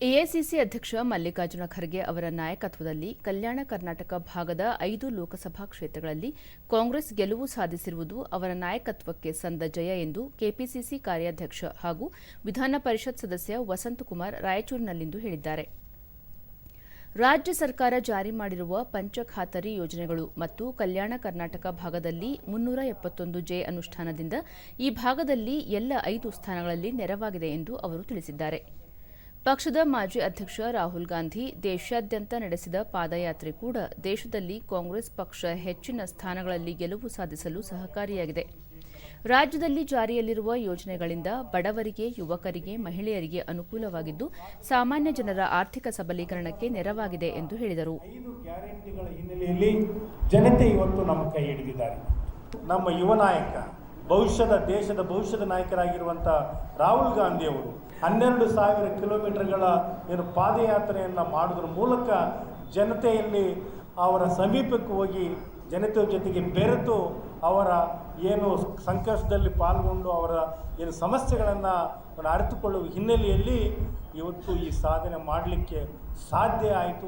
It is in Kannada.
ಎಐಸಿಸಿ ಅಧ್ಯಕ್ಷ ಮಲ್ಲಿಕಾರ್ಜುನ ಖರ್ಗೆ ಅವರ ನಾಯಕತ್ವದಲ್ಲಿ ಕಲ್ಯಾಣ ಕರ್ನಾಟಕ ಭಾಗದ ಐದು ಲೋಕಸಭಾ ಕ್ಷೇತ್ರಗಳಲ್ಲಿ ಕಾಂಗ್ರೆಸ್ ಗೆಲುವು ಸಾಧಿಸಿರುವುದು ಅವರ ನಾಯಕತ್ವಕ್ಕೆ ಸಂದ ಜಯ ಎಂದು ಕೆಪಿಸಿಸಿ ಕಾರ್ಯಾಧ್ಯಕ್ಷ ಹಾಗೂ ವಿಧಾನ ಪರಿಷತ್ ಸದಸ್ಯ ವಸಂತಕುಮಾರ್ ರಾಯಚೂರಿನಲ್ಲಿಂದು ಹೇಳಿದ್ದಾರೆ. ರಾಜ್ಯ ಸರ್ಕಾರ ಜಾರಿ ಮಾಡಿರುವ ಪಂಚಖಾತರಿ ಯೋಜನೆಗಳು ಮತ್ತು ಕಲ್ಯಾಣ ಕರ್ನಾಟಕ ಭಾಗದಲ್ಲಿ ಮುನ್ನೂರ ಎಪ್ಪತ್ತೊಂದು ಜೆ ಅನುಷ್ಠಾನದಿಂದ ಈ ಭಾಗದಲ್ಲಿ ಎಲ್ಲ ಐದು ಸ್ಥಾನಗಳಲ್ಲಿ ನೆರವಾಗಿದೆ ಎಂದು ಅವರು ತಿಳಿಸಿದ್ದಾರೆ. ಪಕ್ಷದ ಮಾಜಿ ಅಧ್ಯಕ್ಷ ರಾಹುಲ್ ಗಾಂಧಿ ದೇಶಾದ್ಯಂತ ನಡೆಸಿದ ಪಾದಯಾತ್ರೆ ಕೂಡ ದೇಶದಲ್ಲಿ ಕಾಂಗ್ರೆಸ್ ಪಕ್ಷ ಹೆಚ್ಚಿನ ಸ್ಥಾನಗಳಲ್ಲಿ ಗೆಲುವು ಸಾಧಿಸಲು ಸಹಕಾರಿಯಾಗಿದೆ. ರಾಜ್ಯದಲ್ಲಿ ಜಾರಿಯಲ್ಲಿರುವ ಯೋಜನೆಗಳಿಂದ ಬಡವರಿಗೆ, ಯುವಕರಿಗೆ, ಮಹಿಳೆಯರಿಗೆ ಅನುಕೂಲವಾಗಿದ್ದು, ಸಾಮಾನ್ಯ ಜನರ ಆರ್ಥಿಕ ಸಬಲೀಕರಣಕ್ಕೆ ನೆರವಾಗಿದೆ ಎಂದು ಹೇಳಿದರು. ಗ್ಯಾರಂಟಿಗಳ ಹಿನ್ನೆಲೆಯಲ್ಲಿ ಜನತೆ ಇವತ್ತು ನಮ್ಮ ಕೈ ಹಿಡಿದಿದ್ದಾರೆ. ನಮ್ಮ ಯುವ ನಾಯಕ, ಭವಿಷ್ಯದ ದೇಶದ ಭವಿಷ್ಯದ ನಾಯಕರಾಗಿರುವಂಥ ರಾಹುಲ್ ಗಾಂಧಿ ಅವರು ಹನ್ನೆರಡು ಸಾವಿರ ಕಿಲೋಮೀಟರ್ಗಳ ಏನು ಪಾದಯಾತ್ರೆಯನ್ನು ಮಾಡೋದ್ರ ಮೂಲಕ ಜನತೆಯಲ್ಲಿ ಅವರ ಸಮೀಪಕ್ಕೆ ಹೋಗಿ ಜನತೆ ಜೊತೆಗೆ ಬೆರೆತು ಅವರ ಏನು ಸಂಕಷ್ಟದಲ್ಲಿ ಪಾಲ್ಗೊಂಡು ಅವರ ಏನು ಸಮಸ್ಯೆಗಳನ್ನು ಅರಿತುಕೊಳ್ಳುವ ಹಿನ್ನೆಲೆಯಲ್ಲಿ ಇವತ್ತು ಈ ಸಾಧನೆ ಮಾಡಲಿಕ್ಕೆ ಸಾಧ್ಯ ಆಯಿತು.